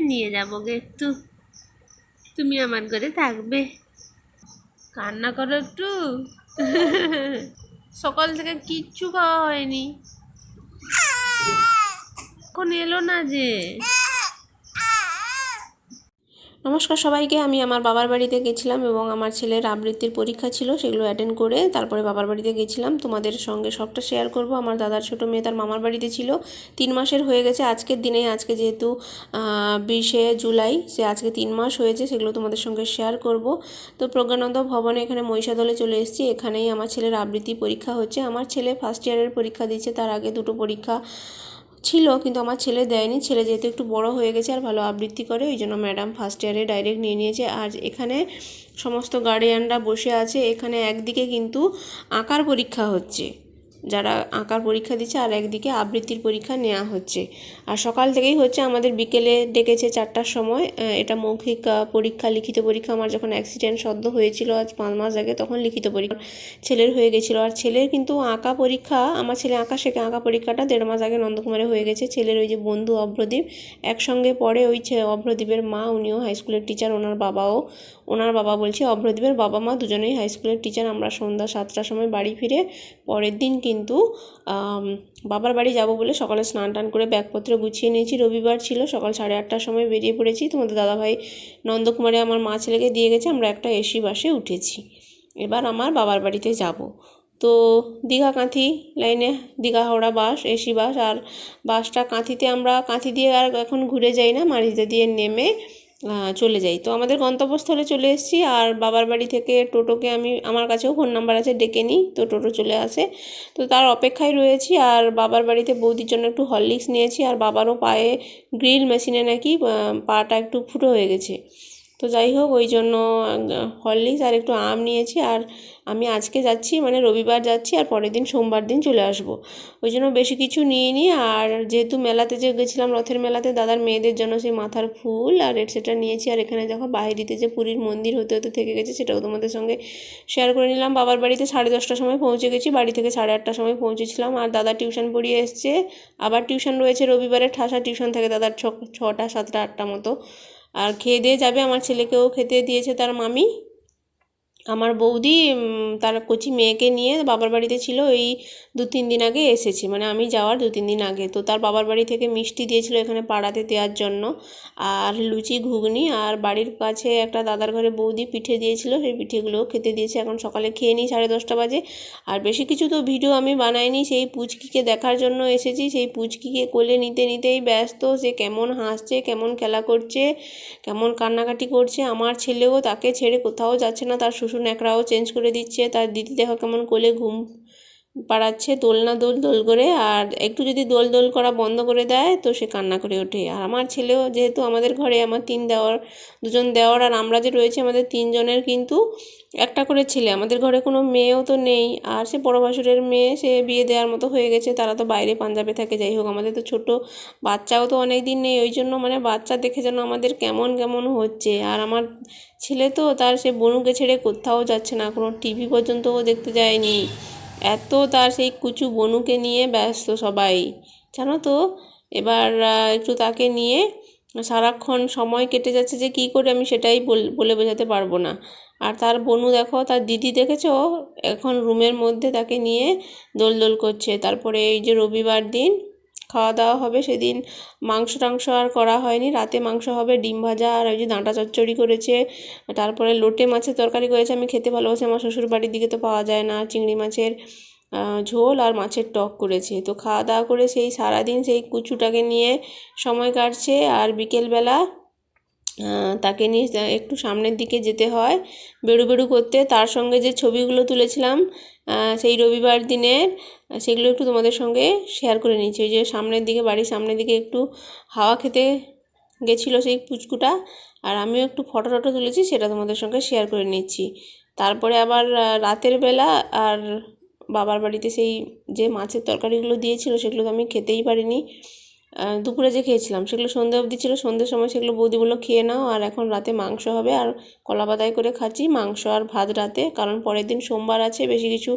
নিয়ে যাব গে একটু। তুমি আমার ঘরে থাকবে। কান্না করো একটু। সকাল থেকে কিচ্ছু খাওয়া হয়নি। এখন এলো না যে। নমস্কার সবাইকে, আমি আমার বাবার বাড়িতে গেছিলাম এবং আমার ছেলের আবৃত্তির পরীক্ষা ছিল, সেগুলো অ্যাটেন্ড করে তারপরে বাবার বাড়িতে গেছিলাম। তোমাদের সঙ্গে সবটা শেয়ার করব। আমার দাদার ছোটো মেয়ে তার মামার বাড়িতে ছিল। তিন মাসের হয়ে গেছে আজকের দিনে, আজকে যেহেতু বিশে জুলাই, সে আজকে তিন মাস হয়েছে, সেগুলো তোমাদের সঙ্গে শেয়ার করব। তো প্রজ্ঞানন্দ ভবনে এখানে মহিষাদলে চলে এসেছি, এখানেই আমার ছেলের আবৃত্তি পরীক্ষা হচ্ছে। আমার ছেলে ফার্স্ট ইয়ারের পরীক্ষা দিচ্ছে, তার আগে দুটো পরীক্ষা ছিল, কিন্তু আমার ছেলে দেয়নি। ছেলে যেহেতু একটু বড় হয়ে গেছে আর ভালো আবৃত্তি করে, ওই জন্য ম্যাডাম ফার্স্ট ইয়ারে ডাইরেক্ট নিয়ে নিয়েছে। আর এখানে সমস্ত গার্ডিয়ানরা বসে আছে। এখানে একদিকে কিন্তু আঁকার পরীক্ষা হচ্ছে। যারা আঁকার পরীক্ষা দিচ্ছে আর একদিকে আবৃত্তির পরীক্ষা নেওয়া হচ্ছে। আর সকাল থেকেই হচ্ছে আমাদের বিকেলে ডেকেছে চারটার সময় এটা মৌখিক পরীক্ষা, লিখিত পরীক্ষা। আমার যখন অ্যাক্সিডেন্ট সদ্য হয়েছিল আজ পাঁচ মাস আগে, তখন লিখিত পরীক্ষা ছেলের হয়ে গেছিল। আর ছেলের কিন্তু আঁকা পরীক্ষা, আমার ছেলে আঁকা শেখে, আঁকা পরীক্ষাটা দেড় মাস আগে নন্দকুমারে হয়ে গেছে। ছেলের ওই যে বন্ধু অভ্রদীপ, একসঙ্গে পড়ে ওই অভ্রদীপের মা, উনিও হাই স্কুলের টিচার ওনার বাবাও। ওনার বাবা বলছে, অভ্রদীপের বাবা মা দুজনেই হাই স্কুলের টিচার আমরা সন্ধ্যা সাতটার সময় বাড়ি ফিরে পরের দিন কিন্তু বাবার বাড়ি যাব বলে সকালে স্নান টান করে ব্যাগপত্র গুছিয়ে নিয়েছি। রবিবার ছিল, সকাল সাড়ে আটটার সময় বেরিয়ে পড়েছি। তোমাদের দাদাভাই নন্দকুমারে আমার মা ছেলেকে দিয়ে গেছে। আমরা একটা এসি বাসে উঠেছি। এবার আমার বাবার বাড়িতে যাব। তো দীঘা কাঁথি লাইনে, Digha Howrah bus AC bus আর বাসটা কাঁথিতে আমরা, কাঁথি দিয়ে আর এখন ঘুরে যাই না। মারিতে দিয়ে নেমে চলে যাই। তো আমাদের গন্তব্যস্থলে চলে এসেছি আর বাবার বাড়ি থেকে টোটোকে আমি, আমার কাছেও ফোন নাম্বার আছে, ডেকে নিই। তো টোটো চলে আসে। তো তার অপেক্ষায় রয়েছি আর বাবার বাড়িতে বৌদির জন্য একটু হরলিক্স নিয়েছি আর বাবারও পায়ে গ্রিল মেশিনে নাকি পাটা একটু ফুটো হয়ে গেছে। তো যাই হোক, ওই জন্য হরলিক্স আর একটু আম নিয়েছি আর আমি আজকে যাচ্ছি মানে রবিবার যাচ্ছি আর পরের দিন সোমবার দিন চলে আসব। ওই জন্য বেশি কিছু নিইনি আর যেহেতু মেলাতে যে গেছিলাম, রথের মেলাতে দাদার মেয়েদের জন্য সেই মাথার ফুল আর এটসেট্রা নিয়েছি আর এখানে দেখো বাইরেতে যে পুরীর মন্দির হতে হতে থেকে গেছে, সেটাও তোমাদের সঙ্গে শেয়ার করে নিলাম। বাবার বাড়িতে সাড়ে দশটার সময় পৌঁছে গেছি, বাড়ি থেকে সাড়ে আটটার সময় পৌঁছেছিলাম আর দাদা টিউশন পড়িয়ে এসছে। আবার টিউশন রয়েছে রবিবারে, ঠাসা টিউশন থাকে দাদার ছ, ছটা, সাতটা, আটটা মতো। আর খেয়ে দিয়ে যাবে আমার ছেলেকেও খেতে দিয়েছে তার মামি। আমার বৌদি তার কচি মেয়েকে নিয়ে বাবার বাড়িতে ছিল এই দু তিন দিন আগে এসেছে। মানে আমি যাওয়ার দু তিন দিন আগে। তো তার বাবার বাড়ি থেকে মিষ্টি দিয়েছিল এখানে পাড়াতে দেওয়ার জন্য। আর লুচি, ঘুগনি আর বাড়ির কাছে একটা দাদার ঘরে বৌদি পিঠে দিয়েছিল। সেই পিঠেগুলোও খেতে দিয়েছে। এখন সকালে খেয়ে নিই সাড়ে দশটা বাজে। আর বেশি কিছু তো ভিডিও আমি বানাইনি। সেই পুচকিকে দেখার জন্য এসেছি। সেই পুচকিকে কোলে নিতে নিতেই ব্যস্ত। সে কেমন হাসছে, কেমন খেলা করছে, কেমন কান্নাকাটি করছে। আমার ছেলেও তাকে ছেড়ে কোথাও যাচ্ছে না। তার শ্বশুর ন্যাকড়াও চেঞ্জ করে দিচ্ছে। তার দিদি দেখো কেমন কোলে ঘুম পাড়াচ্ছে দোলনা দোল দোল করে আর একটু যদি দোল দোল করা বন্ধ করে দেয় তো সে কান্না করে ওঠে। আর আমার ছেলেও যেহেতু আমাদের ঘরে আমার তিন দেওয়ার, দুজন দেওয়ার আর আমরা যে রয়েছে আমাদের তিনজনের কিন্তু একটা করে ছেলে। আমাদের ঘরে কোনো মেয়েও তো নেই আর সে বড় ভাসুরের মেয়ে, সে বিয়ে দেওয়ার মতো হয়ে গেছে, তারা তো বাইরে পাঞ্জাবে থাকে। যাই হোক, আমাদের তো ছোট বাচ্চাও তো অনেক দিন নেই, ওই জন্য মানে বাচ্চা দেখে যেন আমাদের কেমন কেমন হচ্ছে। আর আমার ছেলে তো তার সে বনুকে ছেড়ে কোথাও যাচ্ছে না, কোনো টিভি পর্যন্তও দেখতে যায়নি। এত তার সেই কুচু বনুকে নিয়ে ব্যস্ত সবাই। জানো তো? এবার একটু তাকে নিয়ে সারাক্ষণ সময় কেটে যাচ্ছে যে কী করে আমি সেটাই বল- বোঝাতে পারব না। আর তার বনু দেখো, তার দিদি দেখেছ? এখন রুমের মধ্যে তাকে নিয়ে দোল দোল করছে। তারপরে এই যে রবিবার দিন খাওয়া দাওয়া হবে, সেদিন মাংস টাংস আর করা হয়নি। রাতে মাংস হবে, ডিম ভাজা, আর ওই যে ডাঁটা চচ্চড়ি করেছে। তারপরে লোটে মাছের তরকারি করেছে, আমি খেতে ভালোবাসি। আমার শ্বশুর বাড়ির দিকে তো পাওয়া যায় না। চিংড়ি মাছের ঝোল আর মাছের টক করেছে। তো খাওয়া দাওয়া করে সেই সারাদিন সেই কুচুটাকে নিয়ে সময় কাটছে। আর বিকেলবেলা তাকে নিয়ে একটু সামনের দিকে যেতে হয় বেড়ু বেড়ু করতে। তার সঙ্গে যে ছবিগুলো তুলেছিলাম সেই রবিবার দিনের সেগুলো একটু তোমাদের সঙ্গে শেয়ার করে নিচ্ছি ওই যে সামনের দিকে, বাড়ির সামনের দিকে একটু হাওয়া খেতে গেছিল সেই পুচকুটা, আর আমিও একটু ফটো টটো তুলেছি, সেটা তোমাদের সঙ্গে শেয়ার করে নিচ্ছি। তারপরে আবার রাতের বেলা আর বাবার বাড়িতে সেই যে মাছের তরকারিগুলো দিয়েছিল, সেগুলো তো আমি খেতেই পারিনি। দুপুরে যে খেয়েছিলাম, সেগুলো সন্ধে অবধি ছিল। সন্ধ্যের সময় সেগুলো বৌদি বলল খেয়ে নাও, আর এখন রাতে মাংস হবে। আর কলা করে খাচ্ছি। মাংস আর ভাত রাতে, কারণ পরের দিন সোমবার আছে, বেশি কিছু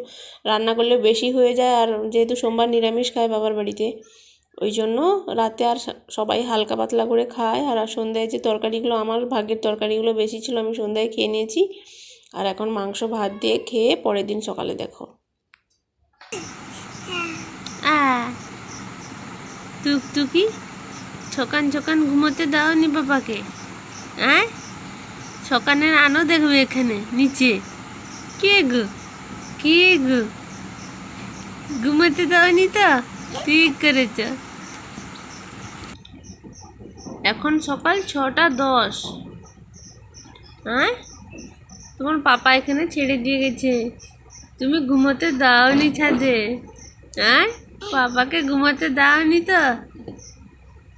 রান্না করলে বেশি হয়ে যায়। আর যেহেতু সোমবার নিরামিষ খায় বাবার বাড়িতে, ওই জন্য রাতে আর সবাই হালকা পাতলা করে খায়। আর আর সন্ধ্যায় যে তরকারিগুলো, আমার ভাগ্যের তরকারিগুলো বেশি ছিল, আমি সন্ধ্যায় খেয়ে নিয়েছি। আর এখন মাংস ভাত দিয়ে খেয়ে পরের দিন সকালে দেখো। টুকটুকি ছকান ছকান ঘুমোতে দাওনি বাবাকে। হ্যাঁ ছকানের আনো দেখবে এখানে, নিচে। কে গো? কে গো? ঘুমোতে দাওনি তো? ঠিক করেছ। এখন সকাল ছটা দশ। হ্যাঁ তোমার পাপা এখানে ছেড়ে দিয়ে গেছে। তুমি ঘুমোতে দাওনি ছাদে। হ্যাঁ পাপাকে ঘুমোতে দাওনি তো।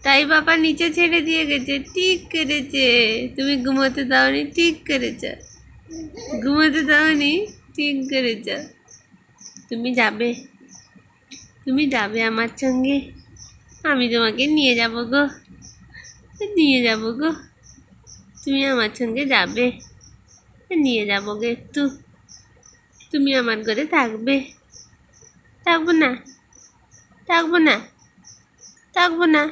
তাই বাবা নিচে ছেড়ে দিয়ে গেছে। ঠিক করেছে। তুমি ঘুমোতে দাওনি, ঠিক করেছ। ঘুমোতে দাওনি, ঠিক করেছ। তুমি যাবে। তুমি যাবে আমার সঙ্গে। আমি তোমাকে নিয়ে যাব গো। নিয়ে যাব গো। তুমি আমার সঙ্গে যাবে। নিয়ে যাব গো একটু। তুমি আমার ঘরে থাকবে। থাকব না? থাকব না। থাকব না।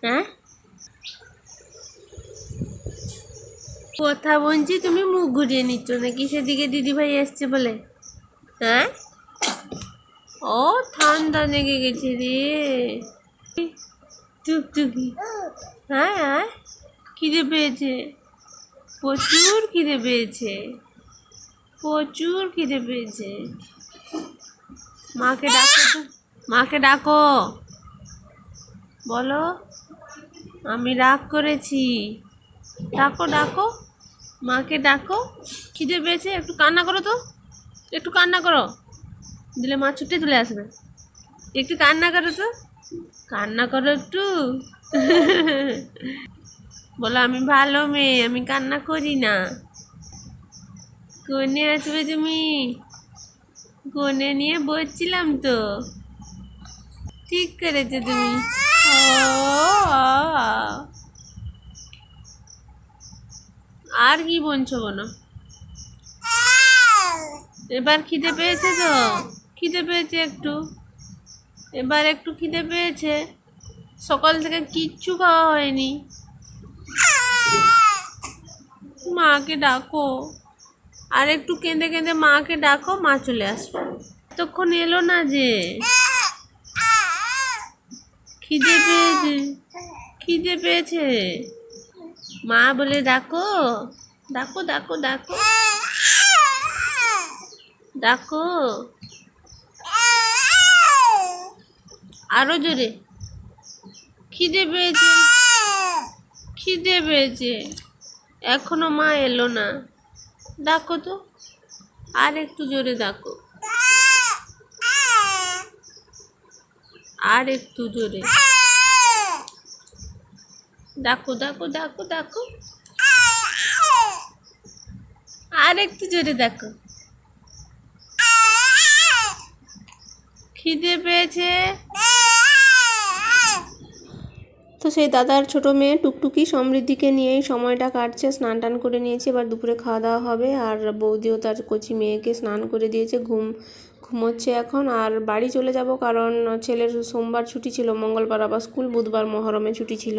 হ্যাঁ? কথা বলছি, তুমি মুখ ঘুরিয়ে নিচ্ছ নাকি? সেদিকে দিদিভাই এসছে বলে। হ্যাঁ? ও, ঠান্ডা লেগে গেছে রে। টুকটুকি হ্যাঁ হ্যাঁ? খিদে পেয়েছে। প্রচুর খিদে পেয়েছে। প্রচুর খিদে পেয়েছে। মাকে ডাকো তো। মাকে ডাকো। বলো, আমি রাগ করেছি। ডাকো ডাকো। মাকে ডাকো। খিদে পেয়েছে, একটু কান্না করো তো। একটু কান্না করো। দিলে মা ছুটে চলে আসবে। একটু কান্না করো তো। কান্না করো একটু। বলো, আমি ভালো মেয়ে, আমি কান্না করি না। কোনে আসবে তুমি। কোনে নিয়ে বলছিলাম তো। ঠিক করেছ তুমি। আর কি বলছো বলো? এবার খিদে পেয়েছে তো? খিদে পেয়েছে একটু? এবার একটু খিদে পেয়েছে? সকাল থেকে কিচ্ছু খাওয়া হয়নি। মাকে ডাকো। আর একটু কেঁদে কেঁদে মাকে ডাকো, মা চলে আসবে। তখন এলো না যে? খিদে পেয়েছে। খিদে পেয়েছে। মা বলে ডাকো ডাকো ডাকো ডাকো ডাকো আরও জোরে। খিদে পেয়েছে। খিদে পেয়েছে। এখনও মা এলো না। ডাকো তো। আর একটু জোরে ডাকো আর একটু জোরে। ডাকো ডাকো ডাকো ডাকো আর একটু জোরে দেখো। খিদে পেয়েছে? তো সেই দাদার ছোট মেয়ে টুকটুকি সমৃদ্ধিকে নিয়েই সময়টা কাটছে, স্নান টান করে নিয়েছে, এবার দুপুরে খাওয়া দাওয়া হবে। আর বৌদিও তার কচি মেয়েকে স্নান করে দিয়েছে, ঘুম ঘুমোচ্ছে এখন। আর বাড়ি চলে যাব কারণ ছেলের সোমবার ছুটি ছিল, মঙ্গলবার আবার স্কুল, বুধবার মহরমে ছুটি ছিল।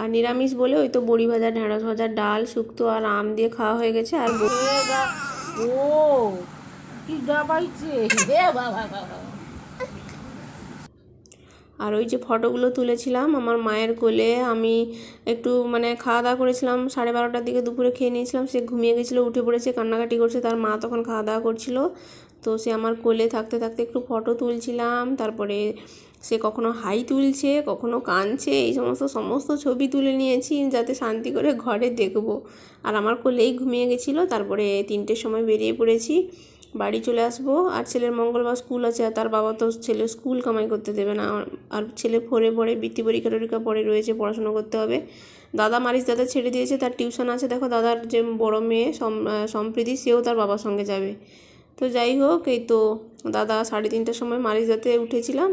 আর নিরামিষ বলে ওই তো বড়ি ভাজা, ঢেঁড়স ভাজা, ডাল, শুক্তো আর আম দিয়ে খাওয়া হয়ে গেছে। আর ও, কি গা বাবা আর ওই যে ফটোগুলো তুলেছিলাম আমার মায়ের কোলে, আমি একটু মানে খাওয়া দাওয়া করেছিলাম, সাড়ে বারোটার দিকে দুপুরে খেয়ে নিয়েছিলাম, সে ঘুমিয়ে গেছিল, উঠে পড়েছে, কান্নাকাটি করছে, তার মা তখন খাওয়া দাওয়া করছিল। তো সে আমার কোলে থাকতে থাকতে একটু ফটো তুলছিলাম, তারপরে সে কখনো হাই তুলছে, কখনো কাঁদছে, এই সমস্ত সমস্ত ছবি তুলে নিয়েছি যাতে শান্তি করে ঘরে দেখব। আর আমার কোলেই ঘুমিয়ে গেছিল, তারপরে তিনটের সময় বেরিয়ে পড়েছি। বাড়ি চলে আসব। আর ছেলের মঙ্গলবার স্কুল আছে, আর তার বাবা তো ছেলে স্কুল কামাই করতে দেবে না। আর ছেলে ফোরে পড়ে, বৃত্তি পরীক্ষা টরীক্ষা পরে রয়েছে, পড়াশোনা করতে হবে। দাদা মারিস দাদা ছেড়ে দিয়েছে, তার টিউশন আছে। দেখো দাদার যে বড় মেয়ে সম্প্রীতি, সেও তার বাবার সঙ্গে যাবে। তো যাই হোক, এই তো দাদা সাড়ে তিনটার সময় মারিসদাতে উঠেছিলাম।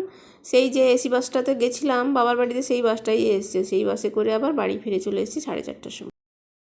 সেই যে এসি বাসটাতে গেছিলাম, বাবার বাড়িতে সেই বাসটাই এসছে। সেই বাসে করে আবার বাড়ি ফিরে চলে এসেছি সাড়ে চারটার সময়।